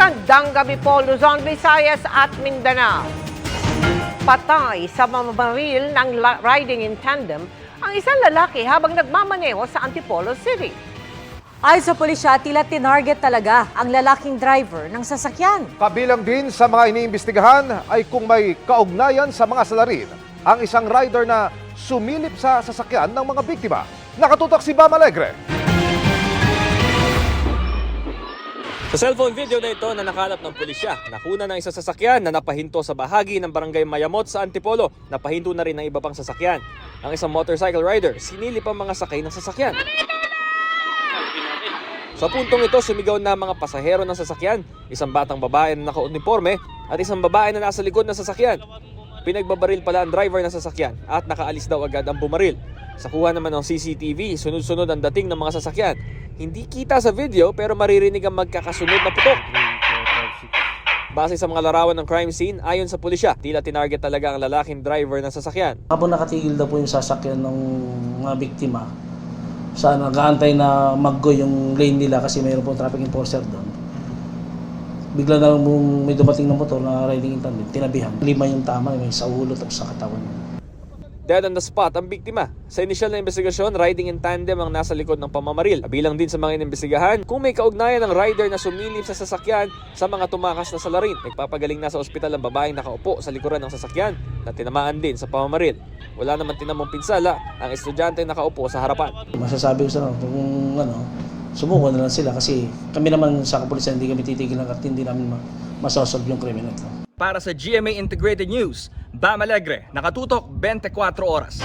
Magandang gabi po, Luzon, Visayas at Mindanao. Patay sa mamamaril ng riding in tandem ang isang lalaki habang nagmamaneho sa Antipolo City. Ayon sa pulisya, tila tinarget talaga ang lalaking driver ng sasakyan. Kabilang din sa mga iniimbestigahan ay kung may kaugnayan sa mga salarin ang isang rider na sumilip sa sasakyan ng mga biktima. Nakatutok si Bam Alegre. Sa cellphone video na ito na nakalap ng pulisya, nakuna ng isang sasakyan na napahinto sa bahagi ng barangay Mayamot sa Antipolo. Napahinto na rin ng iba pang sasakyan. Ang isang motorcycle rider, sinilip ang mga sakay ng sasakyan. Sa puntong ito, sumigaw na ang mga pasahero ng sasakyan, isang batang babae na naka-uniforme at isang babae na nasa likod ng sasakyan. Pinagbabaril pala ang driver ng sasakyan at nakaalis daw agad ang bumaril. Sa kuha naman ng CCTV, sunod-sunod ang dating ng mga sasakyan. Hindi kita sa video pero maririnig ang magkakasunod na putok. Base sa mga larawan ng crime scene, ayon sa pulisya, tila tinarget talaga ang lalaking driver ng sasakyan. Habang nakatigil daw po yung sasakyan ng mga biktima, sa nag-aantay na mag-go yung lane nila kasi mayroon po traffic enforcer doon. Bigla na lang may dumating na motor na riding in tandem, tinabihan. Lima yung tama, may sa ulo tapos sa katawan. Dead on the spot ang biktima. Sa inisyal na investigasyon, riding in tandem ang nasa likod ng pamamaril. Kabilang din sa mga inimbestigahan kung may kaugnayan ng rider na sumilip sa sasakyan sa mga tumakas na salarin. Nagpapagaling na sa ospital ang babaeng nakaupo sa likuran ng sasakyan na tinamaan din sa pamamaril. Wala naman tinamong pinsala ang estudyante nakaupo sa harapan. Masasabi ko sa kung ano, sumuko na lang sila kasi kami naman sa kapulisan hindi kami titigil at hindi namin ma- masosolve yung krimen na ito. Para sa GMA Integrated News, Bam Alegre, nakatutok 24 oras.